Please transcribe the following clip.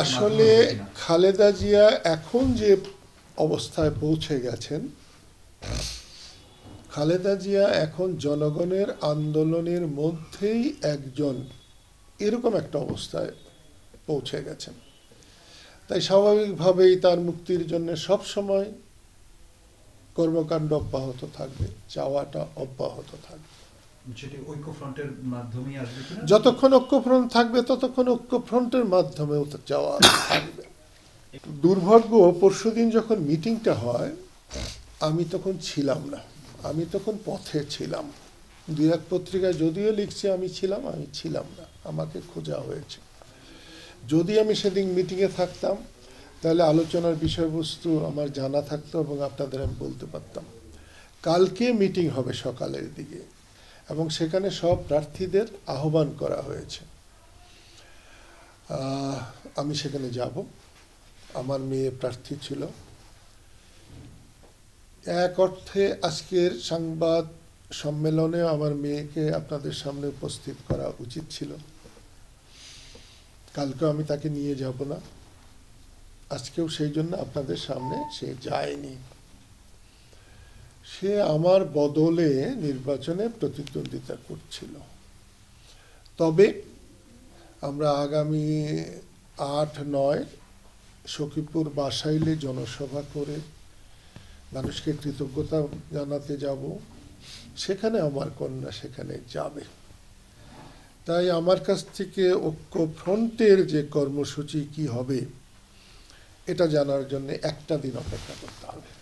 আসলে খালেদা জিয়া এখন যে অবস্থায় পৌঁছে গেছেন খালেদা জিয়া এখন জনগণের আন্দোলনের মধ্যেই একজন এরকম একটা অবস্থায় পৌঁছে গেছেন। তাই স্বাভাবিকভাবেই তার মুক্তির জন্য সব সময় কর্মকাণ্ড অব্যাহত থাকবে চাওয়াটা অব্যাহত থাকবে। সেটি ঐক্য ফ্রন্টের মাধ্যমেই আসবে যতক্ষণ ঐক্যফ্রন্ট থাকবে, ততক্ষণ ঐক্যফ্রন্টের মাধ্যমে যাওয়া থাকবে। দুর্ভাগ্য, পরশুদিন যখন মিটিংটা হয়, আমি তখন ছিলাম না। আমি তখন পথে ছিলাম। দুই পত্রিকায় যদিও লিখছে, আমি ছিলাম আমি ছিলাম না। আমাকে খোঁজা হয়েছে। যদি আমি সেদিন মিটিংয়ে থাকতাম, তাহলে আলোচনার বিষয়বস্তু আমার জানা থাকতো এবং আপনাদের আমি বলতে পারতাম। কালকে মিটিং হবে সকালের দিকে। এবং সেখানে সব প্রার্থীদের আহ্বান করা হয়েছে। আমি সেখানে যাব। আমার মেয়ে প্রার্থী ছিল। এক অর্থে আজকের সংবাদ সম্মেলনে আমার মেয়েকে আপনাদের সামনে উপস্থিত করা উচিত ছিল। কালকে আমি তাকে নিয়ে যাব না। আজকেও সেই জন্য আপনাদের সামনে সে যায়নি। সে আমার বদলে নির্বাচনে প্রতিদ্বন্দ্বিতা করছিল। তবে আমরা আগামী আট, নয় সখীপুর বাসাইলে জনসভা করে মানুষকে কৃতজ্ঞতা জানাতে যাব। সেখানে আমার কন্যা সেখানে যাবে। তাই আমার কাছ থেকে ঐক্য ফ্রন্টের যে কর্মসূচি কি হবে, এটা জানার জন্য একটা দিন অপেক্ষা করতে হবে।